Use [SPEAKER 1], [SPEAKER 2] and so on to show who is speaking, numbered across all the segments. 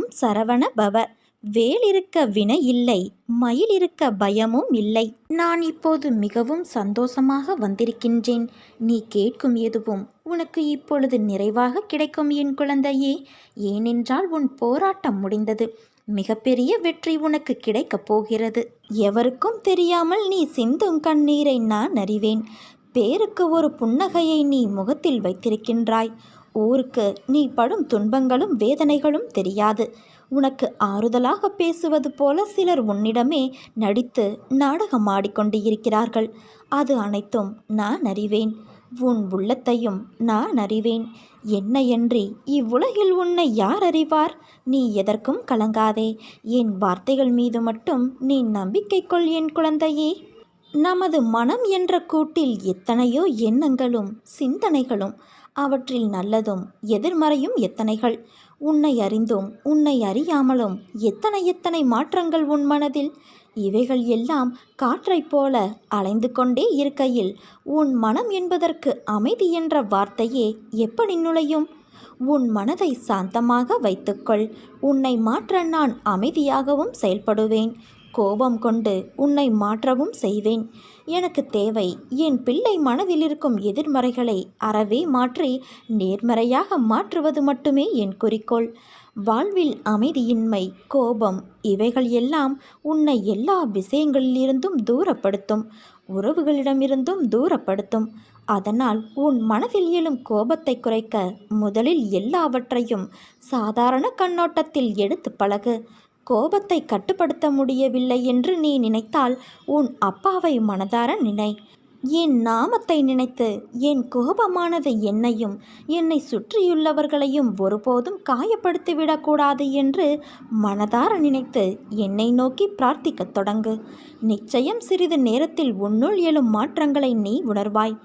[SPEAKER 1] ஓம் சரவண பவ. வேல் இருக்க வினை இல்லை மயில் இருக்க பயமும் இல்லை. நான் இப்போது மிகவும் சந்தோஷமாக வந்திருக்கின்றேன். நீ கேட்கும் எதுவும் உனக்கு இப்பொழுது நிறைவாக கிடைக்கும் என் குழந்தையே. ஏனென்றால் உன் போராட்டம் முடிந்தது. மிகப்பெரிய வெற்றி உனக்கு கிடைக்கப் போகிறது. எவருக்கும் தெரியாமல் நீ சிந்தும் கண்ணீரை நான் அறிவேன். பேருக்கு ஒரு புன்னகையை நீ முகத்தில் வைத்திருக்கின்றாய். ஊருக்கு நீ படும் துன்பங்களும் வேதனைகளும் தெரியாது. உனக்கு ஆறுதலாக பேசுவது போல சிலர் உன்னிடமே நடித்து நாடகம் ஆடிக்கொண்டு இருக்கிறார்கள் அது அனைத்தும் நான் அறிவேன். உன் உள்ளத்தையும் நான் அறிவேன். என்னையன்றி இவ்வுலகில் உன்னை யார் அறிவார்? நீ எதற்கும் கலங்காதே. என் வார்த்தைகள் மீது மட்டும் நீ நம்பிக்கை கொள் என் குழந்தையே. நமது மனம் என்ற கூட்டில் எத்தனையோ எண்ணங்களும் சிந்தனைகளும் அவற்றில் நல்லதும் எதிர்மறையும் எத்தனைகள்? உன்னை அறிந்தும் உன்னை அறியாமலும் எத்தனை எத்தனை மாற்றங்கள் உன் மனதில்? இவைகள் எல்லாம் காற்றைப் போல அலைந்து கொண்டே இருக்கையில் உன் மனம் என்பதற்கு அமைதி என்ற வார்த்தையே எப்படி நுழையும்? உன் மனதை சாந்தமாக வைத்துக்கொள். உன்னை மாற்ற நான் அமைதியாகவும் செயல்படுவேன். கோபம் கொண்டு உன்னை மாற்றவும் செய்வேன். எனக்கு தேவை. என் பிள்ளை மனதில் இருக்கும் எதிர்மறைகளை அறவே மாற்றி நேர்மறையாக மாற்றுவது மட்டுமே என் குறிக்கோள். வாழ்வில் அமைதியின்மை கோபம் இவைகள் எல்லாம் உன்னை எல்லா விஷயங்களிலிருந்தும் தூரப்படுத்தும் உறவுகளிடமிருந்தும் தூரப்படுத்தும். அதனால் உன் மனதில் எழும் கோபத்தை குறைக்க முதலில் எல்லாவற்றையும் சாதாரண கண்ணோட்டத்தில் எடுத்து பழகு. கோபத்தை கட்டுப்படுத்த முடியவில்லை என்று நீ நினைத்தால் உன் அப்பாவை மனதார நினை. என் நாமத்தை நினைத்து என் கோபமானது என்னையும் என்னை சுற்றியுள்ளவர்களையும் ஒருபோதும் காயப்படுத்திவிடக்கூடாது என்று மனதார நினைத்து என்னை நோக்கி பிரார்த்திக்கத் தொடங்கு. நிச்சயம் சிறிது நேரத்தில் உன்னுள் எழும் மாற்றங்களை நீ உணர்வாய்.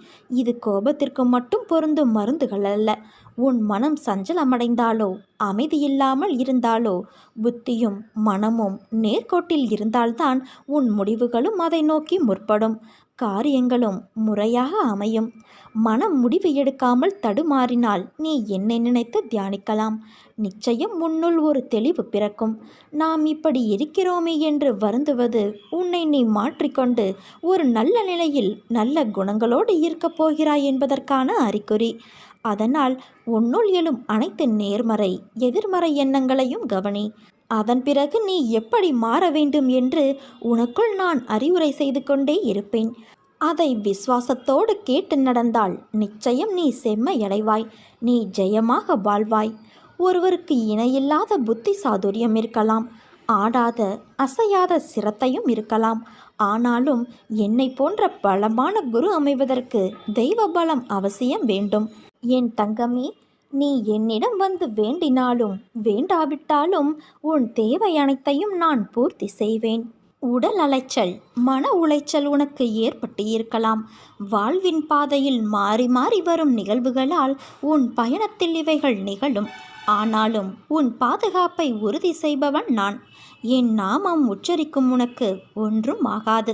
[SPEAKER 1] இது கோபத்திற்கு மட்டும் பொருந்தும் மருந்துகள் அல்ல. உன் மனம் சஞ்சலமடைந்தாலோ அமைதியில்லாமல் இருந்தாலோ புத்தியும் மனமும் நேர்கோட்டில் இருந்தால்தான் உன் முடிவுகளும் அதை நோக்கி முற்படும். காரியங்களும் முறையாக அமையும். மனம் முடிவு எடுக்காமல் தடுமாறினால் நீ என்னை நினைத்து தியானிக்கலாம். நிச்சயம் உன்னுள் ஒரு தெளிவு பிறக்கும். நாம் இப்படி இருக்கிறோமே என்று வருந்துவது உன்னை நீ மாற்றிக்கொண்டு ஒரு நல்ல நிலையில் நல்ல குணங்களோடு இருக்கப் போகிறாய் என்பதற்கான அறிகுறி. அதனால் உன்னுள் எழும் அனைத்து நேர்மறை எதிர்மறை எண்ணங்களையும் கவனி. அதன் பிறகு நீ எப்படி மாற வேண்டும் என்று உனக்குள் நான் அறிவுரை செய்து கொண்டே இருப்பேன். அதை விசுவாசத்தோடு கேட்டு நடந்தால் நிச்சயம் நீ செம்மையடைவாய். நீ ஜெயமாக வாழ்வாய். ஒருவருக்கு இணையில்லாத புத்தி சாதுரியம் இருக்கலாம். ஆடாத அசையாத சிரத்தையும் இருக்கலாம். ஆனாலும் என்னை போன்ற பலமான குரு அமைவதற்கு தெய்வ பலம் அவசியம் வேண்டும். என் தங்கமே நீ என்னிடம் வந்து வேண்டினாலும் வேண்டாவிட்டாலும் உன் தேவை அனைத்தையும் நான் பூர்த்தி செய்வேன். உடல் அலைச்சல் மன உளைச்சல் உனக்கு ஏற்பட்டு இருக்கலாம். வாழ்வின் பாதையில் மாறி மாறி வரும் நிகழ்வுகளால் உன் பயணத்தில் இவைகள் நிகழும். ஆனாலும் உன் பாதுகாப்பை உறுதி செய்பவன் நான். என் நாமம் உச்சரிக்கும் உனக்கு ஒன்றும் ஆகாது.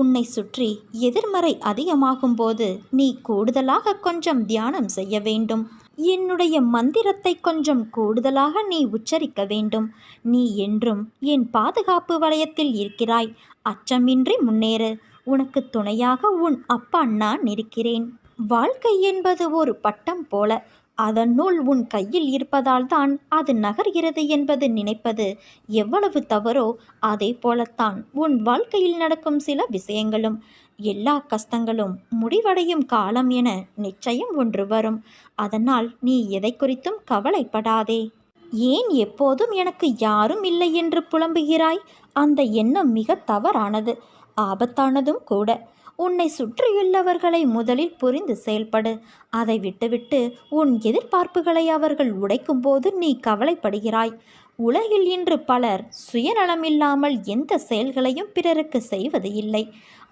[SPEAKER 1] உன்னை சுற்றி எதிர்மறை அதிகமாகும் போது நீ கூடுதலாக கொஞ்சம் தியானம் செய்ய வேண்டும். என்னுடைய மந்திரத்தை கொஞ்சம் கூடுதலாக நீ உச்சரிக்க வேண்டும். நீ என்றும் என் பாதுகாப்பு வளையத்தில் இருக்கிறாய். அச்சமின்றி முன்னேறு. உனக்கு துணையாக உன் அப்பா நான் இருக்கிறேன். வாழ்க்கை என்பது ஒரு பட்டம் போல. அதனுள் உன் கையில் இருப்பதால்தான் அது நகர்கிறது என்பது நினைப்பது எவ்வளவு தவறோ அதே போலத்தான் உன் வாழ்க்கையில் நடக்கும் சில விஷயங்களும். எல்லா கஷ்டங்களும் முடிவடையும் காலம் என நிச்சயம் ஒன்று வரும். அதனால் நீ எதை குறித்தும் கவலைப்படாதே. ஏன் எப்போதும் எனக்கு யாரும் இல்லை என்று புலம்புகிறாய்? அந்த எண்ணம் மிக தவறானது. ஆபத்தானதும் கூட. உன்னை சுற்றியுள்ளவர்களை முதலில் புரிந்து செயல்படு. அதை விட்டுவிட்டு உன் எதிர்பார்ப்புகளை அவர்கள் உடைக்கும்போது நீ கவலைப்படுகிறாய். உலகில் இன்று பலர் சுயநலமில்லாமல் எந்த செயல்களையும் பிறருக்கு செய்வது இல்லை.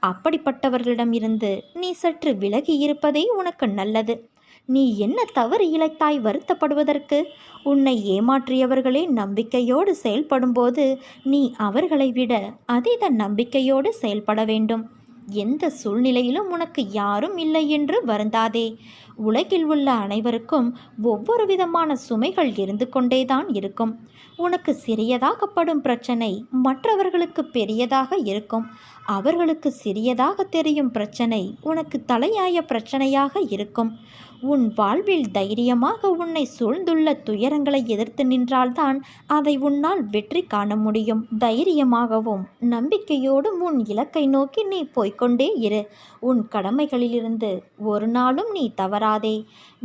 [SPEAKER 1] அப்படிப்பட்டவர்களிடமிருந்து நீ சற்று விலகி இருப்பதே உனக்கு நல்லது. நீ என்ன தவறு இழைத்தாய் வருத்தப்படுவதற்கு? உன்னை ஏமாற்றியவர்களே நம்பிக்கையோடு செயல்படும்போது நீ அவர்களை விட அதீத நம்பிக்கையோடு செயல்பட வேண்டும். எந்த சூழ்நிலையிலும் உனக்கு யாரும் இல்லை என்று வருந்தாதே. உலகில் உள்ள அனைவருக்கும் ஒவ்வொரு விதமான சுமைகள் இருந்து கொண்டேதான் இருக்கும். உனக்கு சிறியதாகப்படும் பிரச்சனை மற்றவர்களுக்கு பெரியதாக இருக்கும். அவர்களுக்கு சிறியதாக தெரியும் பிரச்சனை உனக்கு தலையாய பிரச்சனையாக இருக்கும். உன் வாழ்வில் தைரியமாக உன்னை சூழ்ந்துள்ள துயரங்களை எதிர்த்து நின்றால்தான் அதை உன்னால் வெற்றி காண முடியும். தைரியமாகவும் நம்பிக்கையோடும் உன் இலக்கை நோக்கி நீ போய்கொண்டே இரு. உன் கடமைகளிலிருந்து ஒரு நாளும் நீ தவற வராதே.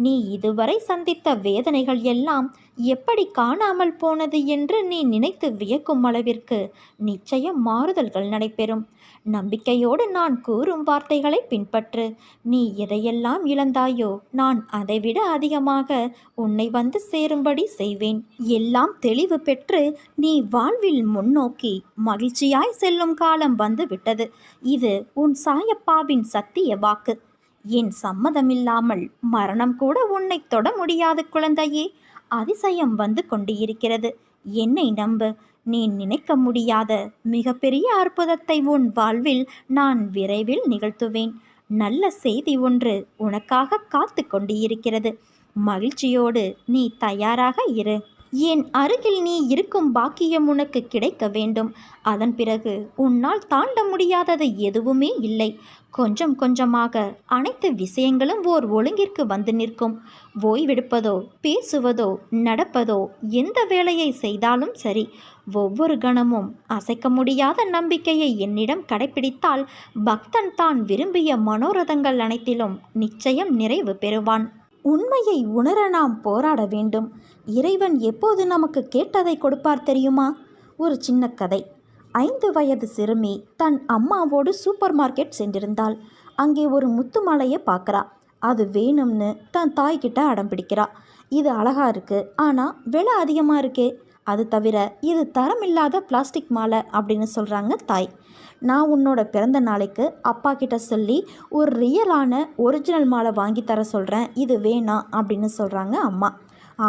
[SPEAKER 1] நீ இதுவரை சந்தித்த வேதனைகள் எல்லாம் எப்படி காணாமல் போனது என்று நீ நினைத்து வியக்கும் அளவிற்கு நிச்சயம் மாறுதல்கள் நடைபெறும். நம்பிக்கையோடு நான் கூறும் வார்த்தைகளை பின்பற்று. நீ எதையெல்லாம் இழந்தாயோ நான் அதைவிட அதிகமாக உன்னை வந்து சேரும்படி செய்வேன். எல்லாம் தெளிவு பெற்று நீ வாழ்வில் முன்னோக்கி மகிழ்ச்சியாய் செல்லும் காலம் வந்து விட்டது. இது உன் சாயப்பாவின் சத்திய வாக்கு. என் சம்மதமில்லாமல் மரணம் கூட உன்னை தொட முடியாது குழந்தையே. அதிசயம் வந்து கொண்டு இருக்கிறது என்னை நம்பு. நீ நினைக்க முடியாத மிகப்பெரிய அற்புதத்தை உன் வாழ்வில் நான் விரைவில் நிகழ்த்துவேன். நல்ல செய்தி ஒன்று உனக்காக காத்து கொண்டு இருக்கிறது மகிழ்ச்சியோடு நீ தயாராக இரு. என் அருகில் நீ இருக்கும் பாக்கியம் உனக்கு கிடைக்க வேண்டும். அதன் பிறகு உன்னால் தாண்ட முடியாதது எதுவுமே இல்லை. கொஞ்சம் கொஞ்சமாக அனைத்து விஷயங்களும் ஓர் ஒழுங்கிற்கு வந்து நிற்கும். ஓய்வெடுப்பதோ பேசுவதோ நடப்பதோ எந்த வேலையை செய்தாலும் சரி ஒவ்வொரு கணமும் அசைக்க முடியாத நம்பிக்கையை என்னிடம் கடைபிடித்தால் பக்தன் தான் விரும்பிய மனோரதங்கள் அனைத்திலும் நிச்சயம் நிறைவு பெறுவான். உண்மையை உணர நாம் போராட வேண்டும். இறைவன் எப்போது நமக்கு கேட்டதை கொடுப்பார் தெரியுமா? ஒரு சின்ன கதை. ஐந்து வயது சிறுமி தன் அம்மாவோடு சூப்பர் மார்க்கெட் சென்றிருந்தாள். அங்கே ஒரு முத்து மாலையை பார்க்குறா. அது வேணும்னு தன் தாய்கிட்ட அடம் பிடிக்கிறா. இது அழகாக இருக்குது ஆனால் விலை அதிகமாக இருக்கே. அது தவிர இது தரமில்லாத பிளாஸ்டிக் மாலை அப்படின்னு சொல்கிறாங்க தாய். நான் உன்னோட பிறந்த நாளைக்கு அப்பா கிட்ட சொல்லி ஒரு ரியலான ஒரிஜினல் மாலை வாங்கி தர சொல்கிறேன் இது வேணாம் அப்படின்னு சொல்கிறாங்க அம்மா.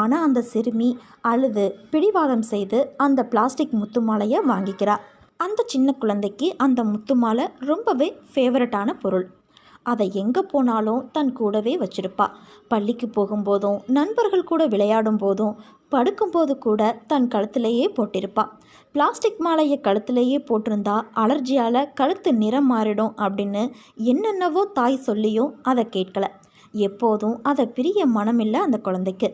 [SPEAKER 1] ஆனால் அந்த சிறுமி அழுது பிடிவாதம் செய்து அந்த பிளாஸ்டிக் முத்து மாலையை வாங்கிக்கிறா. அந்த சின்ன குழந்தைக்கு அந்த முத்து மாலை ரொம்பவே ஃபேவரட்டான பொருள். அதை எங்கே போனாலும் தன் கூடவே வச்சிருப்பா. பள்ளிக்கு போகும்போதும் நண்பர்கள் கூட விளையாடும் போதும் படுக்கும்போது கூட தன் கழுத்திலேயே போட்டிருப்பா. பிளாஸ்டிக் மாலையை கழுத்திலேயே போட்டிருந்தா அலர்ஜியால் கழுத்து நிறம் மாறிடும் அப்படின்னு என்னென்னவோ தாய் சொல்லியும் அதை கேட்கல. எப்போதும் அதை பிரிய மனமில்லை அந்த குழந்தைக்கு.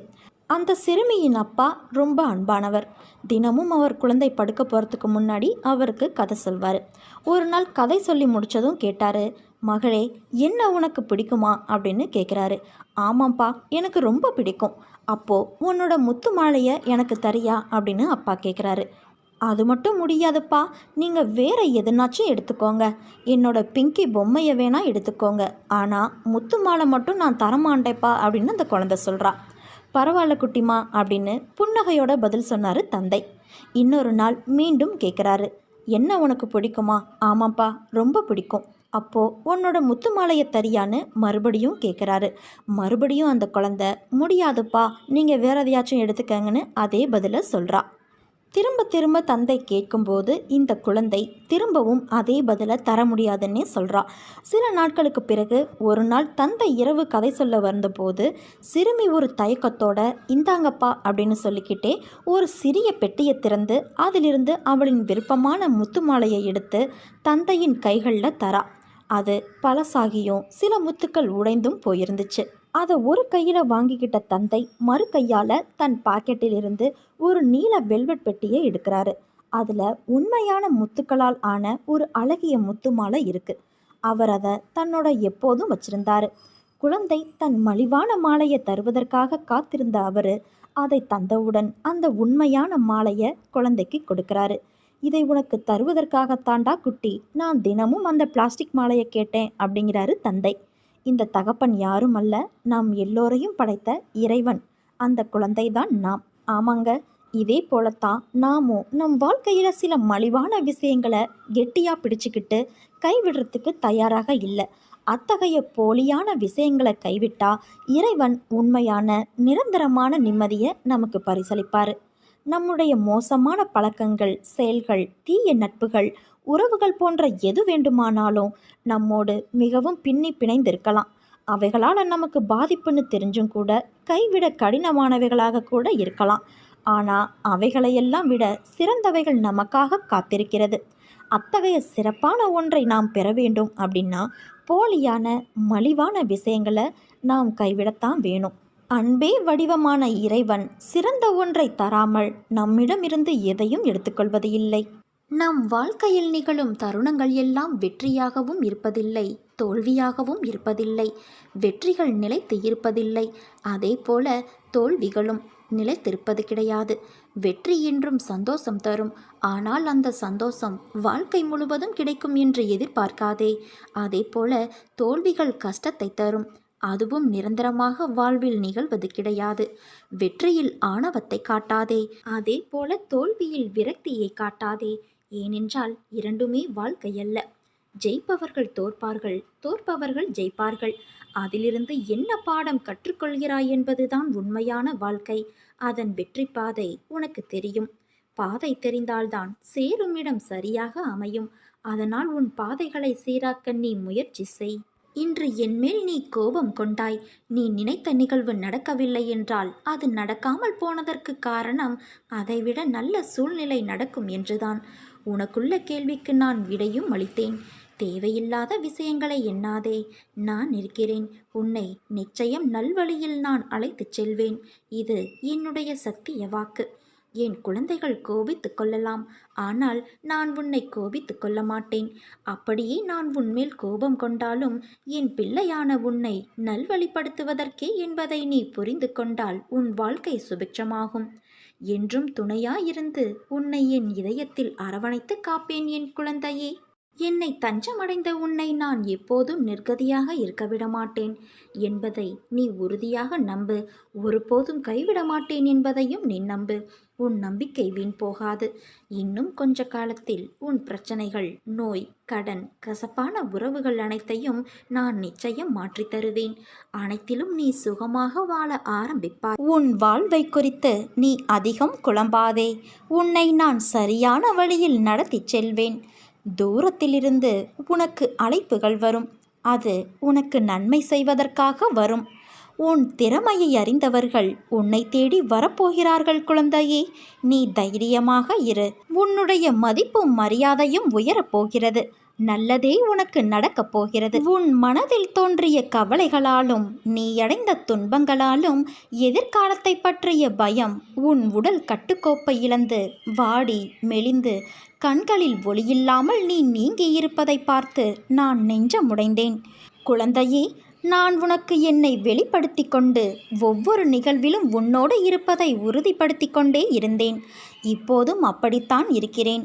[SPEAKER 1] அந்த சிறுமியின் அப்பா ரொம்ப அன்பானவர். தினமும் அவர் குழந்தை படுக்க போகிறதுக்கு முன்னாடி அவருக்கு கதை சொல்வார். ஒரு நாள் கதை சொல்லி முடித்ததும் கேட்டார் மகளே என்ன உனக்கு பிடிக்குமா? அப்படின்னு கேட்குறாரு ஆமாம்ப்பா எனக்கு ரொம்ப பிடிக்கும். அப்போது உன்னோட முத்து மாலையை எனக்கு தரியா? அப்படின்னு அப்பா கேட்குறாரு அது மட்டும் முடியாதுப்பா. நீங்கள் வேற எதுனாச்சும் எடுத்துக்கோங்க. என்னோட பிங்கி பொம்மையை வேணா எடுத்துக்கோங்க. ஆனால் முத்து மாலை மட்டும் நான் தரமாண்டேப்பா அப்படின்னு அந்த குழந்தை சொல்கிறா பரவாயில்ல குட்டிமா அப்படின்னு புன்னகையோட பதில் சொன்னார் தந்தை. இன்னொரு நாள் மீண்டும் கேட்குறாரு என்ன உனக்கு பிடிக்குமா? ஆமாப்பா ரொம்ப பிடிக்கும். அப்போது உன்னோட முத்து மாலையை தரியான்னு மறுபடியும் கேட்குறாரு மறுபடியும் அந்த குழந்தை முடியாதுப்பா நீங்கள் வேற எதையாச்சும் எடுத்துக்கங்கன்னு அதே பதிலை சொல்கிறா திரும்ப திரும்ப தந்தை கேட்கும்போது இந்த குழந்தை திரும்பவும் அதே பதிலை தர முடியாதுன்னே சொல்கிறா சில நாட்களுக்கு பிறகு ஒரு நாள் தந்தை இரவு கதை சொல்ல வந்தபோது சிறுமி ஒரு தயக்கத்தோட இந்தாங்கப்பா அப்படின்னு சொல்லிக்கிட்டே ஒரு சிறிய பெட்டியை திறந்து அதிலிருந்து அவளின் விருப்பமான முத்து மாலையை எடுத்து தந்தையின் கைகளில் தரா. அது பழசாகியும் சில முத்துக்கள் உடைந்தும் போயிருந்துச்சு. அதை ஒரு கையில் வாங்கிக்கிட்ட தந்தை மறு கையால் தன் பாக்கெட்டில் இருந்து ஒரு நீல வெல்வெட் பெட்டியை எடுக்கிறாரு. அதில் உண்மையான முத்துக்களால் ஆன ஒரு அழகிய முத்து மாலை இருக்குது அவர் அதை தன்னோட எப்போதும் வச்சிருந்தாரு. குழந்தை தன் மலிவான மாலையை தருவதற்காக காத்திருந்த அவர் அதை தந்தவுடன் அந்த உண்மையான மாலையை குழந்தைக்கு கொடுக்கிறாரு. இதை உனக்கு தருவதற்காகத்தாண்டா குட்டி. நான் தினமும் அந்த பிளாஸ்டிக் மாலையை கேட்டேன் அப்படிங்கிறாரு தந்தை. இந்த தகப்பன் யாரும் அல்ல நாம் எல்லோரையும் படைத்த இறைவன். அந்த குழந்தைதான் நாம். ஆமாங்க இதே போலத்தான் நாமும் நம் வாழ்க்கையில் சில மலிவான விஷயங்களை கெட்டியாக பிடிச்சிக்கிட்டு கைவிடுறதுக்கு தயாராக இல்லை. அத்தகைய போலியான விஷயங்களை கைவிட்டா இறைவன் உண்மையான நிரந்தரமான நிம்மதியை நமக்கு பரிசளிப்பார். நம்முடைய மோசமான பழக்கங்கள் செயல்கள் தீய நட்புகள் உறவுகள் போன்ற எது வேண்டுமானாலும் நம்மோடு மிகவும் பின்னி பிணைந்திருக்கலாம். அவைகளால் நமக்கு பாதிப்புன்னு தெரிஞ்சும் கூட கைவிட கடினமானவைகளாக கூட இருக்கலாம். ஆனால் அவைகளையெல்லாம் விட சிறந்தவைகள் நமக்காக காத்திருக்கிறது. அத்தகைய சிறப்பான ஒன்றை நாம் பெற வேண்டும் அப்படின்னா போலியான மலிவான விஷயங்களை நாம் கைவிடத்தான் வேணும். அன்பே வடிவமான இறைவன் சிறந்த ஒன்றை தராமல் நம்மிடமிருந்து எதையும் எடுத்துக்கொள்வது இல்லை. நம் வாழ்க்கையில் நிகழும் தருணங்கள் எல்லாம் வெற்றியாகவும் இருப்பதில்லை தோல்வியாகவும் இருப்பதில்லை வெற்றிகள் நிலைத்து இருப்பதில்லை. அதே போல தோல்விகளும் நிலைத்திருப்பது கிடையாது. வெற்றி என்றும் சந்தோஷம் தரும். ஆனால் அந்த சந்தோஷம் வாழ்க்கை முழுவதும் கிடைக்கும் என்று எதிர்பார்க்காதே. அதே போல தோல்விகள் கஷ்டத்தை தரும். அதுவும் நிரந்தரமாக வாழ்வில் நிகழ்வது கிடையாது. வெற்றியில் ஆணவத்தை காட்டாதே. அதே போல தோல்வியில் விரக்தியை காட்டாதே. ஏனென்றால் இரண்டுமே வாழ்க்கையல்ல. ஜெயிப்பவர்கள் தோற்பார்கள் தோற்பவர்கள் ஜெயிப்பார்கள். அதிலிருந்து என்ன பாடம் கற்றுக்கொள்கிறாய் என்பதுதான் உண்மையான வாழ்க்கை. அதன் வெற்றி பாதை உனக்கு தெரியும். பாதை தெரிந்தால்தான் சேருமிடம் சரியாக அமையும். அதனால் உன் பாதைகளை சீராக்க நீ முயற்சி செய். இன்று என்மேல் நீ கோபம் கொண்டாய். நீ நினைத்த நிகழ்வு நடக்கவில்லை என்றால் அது நடக்காமல் போனதற்கு காரணம் அதைவிட நல்ல சூழ்நிலை நடக்கும் என்றுதான். உனக்குள்ள கேள்விக்கு நான் விடையும் அளித்தேன். தேவையில்லாத விஷயங்களை எண்ணாதே. நான் இருக்கிறேன் உன்னை நிச்சயம் நல்வழியில் நான் அழைத்துச் செல்வேன். இது என்னுடைய சத்திய வாக்கு. என் குழந்தைகள் கோபித்து கொள்ளலாம். ஆனால் நான் உன்னை கோபித்து கொள்ள மாட்டேன். அப்படியே நான் உன்மேல் கோபம் கொண்டாலும் என் பிள்ளையான உன்னை நல்வழிப்படுத்துவதற்கே என்பதை நீ புரிந்து கொண்டால் உன் வாழ்க்கை சுபிட்சமாகும். என்றும் துணையாயிருந்து உன்னை என் இதயத்தில் அரவணைத்து காப்பேன் என் குழந்தையே. என்னை தஞ்சமடைந்த உன்னை நான் எப்போதும் நிர்கதியாக இருக்கவிட மாட்டேன் என்பதை நீ உறுதியாக நம்பு. ஒருபோதும் கைவிட மாட்டேன் என்பதையும் நீ நம்பு. உன் நம்பிக்கை வீண் போகாது. இன்னும் கொஞ்ச காலத்தில் உன் பிரச்சனைகள் நோய் கடன் கசப்பான உறவுகள் அனைத்தையும் நான் நிச்சயம் மாற்றித் தருவேன். அனைத்திலும் நீ சுகமாக வாழ ஆரம்பிப்பாய் உன் வாழ்வை குறித்து நீ அதிகம் குழம்பாதே. உன்னை நான் சரியான வழியில் நடத்திச் செல்வேன். தூரத்திலிருந்து உனக்கு அழைப்புகள் வரும். அது உனக்கு நன்மை செய்வதற்காக வரும். உன் திறமையை அறிந்தவர்கள் உன்னை தேடி வரப்போகிறார்கள் குழந்தையே. நீ தைரியமாக இரு. உன்னுடைய மதிப்பும் மரியாதையும் உயரப்போகிறது நல்லதே உனக்கு நடக்கப் போகிறது. உன் மனதில் தோன்றிய கவலைகளாலும் நீ அடைந்த துன்பங்களாலும் எதிர்காலத்தை பற்றிய பயம் உன் உடல் கட்டுக்கோப்பை இழந்து வாடி மெலிந்து கண்களில் ஒளியில்லாமல் நீ நீங்கியிருப்பதை பார்த்து நான் நெஞ்சமுடைந்தேன். குழந்தையே நான் உனக்கு என்னை வெளிப்படுத்தி கொண்டு ஒவ்வொரு நிகழ்விலும் உன்னோடு இருப்பதை உறுதிப்படுத்தி கொண்டே இருந்தேன். இப்போதும் அப்படித்தான் இருக்கிறேன்.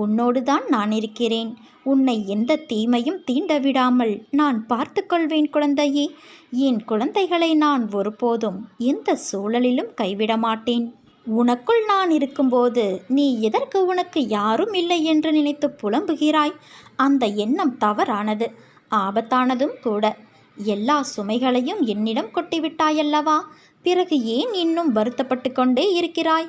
[SPEAKER 1] உன்னோடுதான் நான் இருக்கிறேன். உன்னை எந்த தீமையும் தீண்ட விடாமல் நான் பார்த்து கொள்வேன் குழந்தையே. என் குழந்தைகளை நான் ஒருபோதும் எந்த சூழலிலும் கைவிட மாட்டேன். உனக்குள் நான் இருக்கும்போது நீ எதற்கு உனக்கு யாரும் இல்லை என்று நினைத்து புலம்புகிறாய்? அந்த எண்ணம் தவறானது. ஆபத்தானதும் கூட. எல்லா சுமைகளையும் என்னிடம் கொட்டிவிட்டாயல்லவா? பிறகு ஏன் இன்னும் வருத்தப்பட்டு கொண்டே இருக்கிறாய்?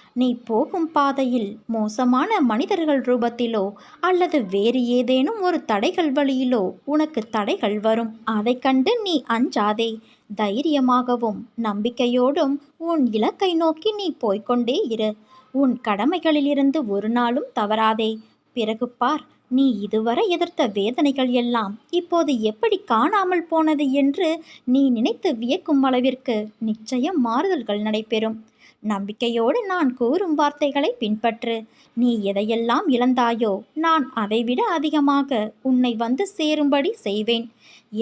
[SPEAKER 1] நீ போகும் பாதையில் மோசமான மனிதர்கள் ரூபத்திலோ அல்லது வேறு ஏதேனும் ஒரு தடைகள் வழியிலோ உனக்கு தடைகள் வரும். அதைக் கண்டு நீ அஞ்சாதே. தைரியமாகவும் நம்பிக்கையோடும் உன் இலக்கை நோக்கி நீ போய்க்கொண்டே இரு. உன் கடமைகளிலிருந்து ஒரு நாளும் தவறாதே. பிறகு பார் நீ இதுவரை எதிர்த்த வேதனைகள் எல்லாம் இப்போது எப்படி காணாமல் போனது என்று நீ நினைத்து வியக்கும் அளவிற்கு நிச்சயம் மாறுதல்கள் நடைபெறும். நம்பிக்கையோடு நான் கூறும் வார்த்தைகளை பின்பற்று. நீ எதையெல்லாம் இழந்தாயோ நான் அதைவிட அதிகமாக உன்னை வந்து சேரும்படி செய்வேன்.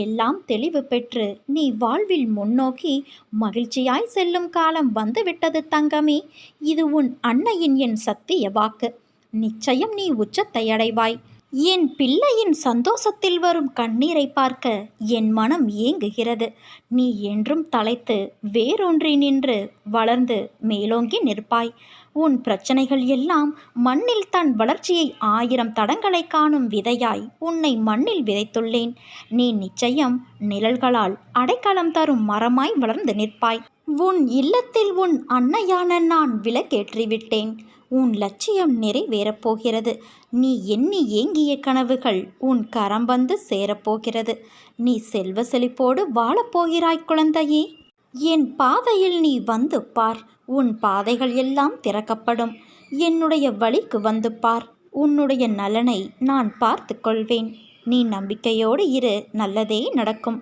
[SPEAKER 1] எல்லாம் தெளிவு பெற்று நீ வாழ்வில் முன்னோக்கி மகிழ்ச்சியாய் செல்லும் காலம் வந்துவிட்டது தங்கமே. இது உன் அன்னையின் என் சத்திய வாக்கு. நிச்சயம் நீ உச்சத்தை அடைவாய். என் பிள்ளையின் சந்தோஷத்தில் வரும் கண்ணீரை பார்க்க என் மனம் ஏங்குகிறது. நீ என்றும் தலைத்து வேறொன்றி நின்று வளர்ந்து மேலோங்கி நிற்பாய். உன் பிரச்சனைகள் எல்லாம் மண்ணில் தன் வளர்ச்சியை ஆயிரம் தடங்களை காணும் விதையாய் உன்னை மண்ணில் விதைத்துள்ளேன். நீ நிச்சயம் நிழல்களால் அடைக்கலம் தரும் மரமாய் வளர்ந்து நிற்பாய். உன் இல்லத்தில் உன் அன்னையான நான் விளக்கேற்றிவிட்டேன் உன் லட்சியம் நிறைவேறப் போகிறது நீ எண்ணி ஏங்கிய கனவுகள் உன் கரம் வந்து சேரப்போகிறது. நீ செல்வ செழிப்போடு வாழப்போகிறாய் குழந்தையே. என் பாதையில் நீ வந்து பார். உன் பாதைகள் எல்லாம் திறக்கப்படும். என்னுடைய வழிக்கு வந்து பார். உன்னுடைய நலனை நான் பார்த்து கொள்வேன். நீ நம்பிக்கையோடு இரு. நல்லதே நடக்கும்.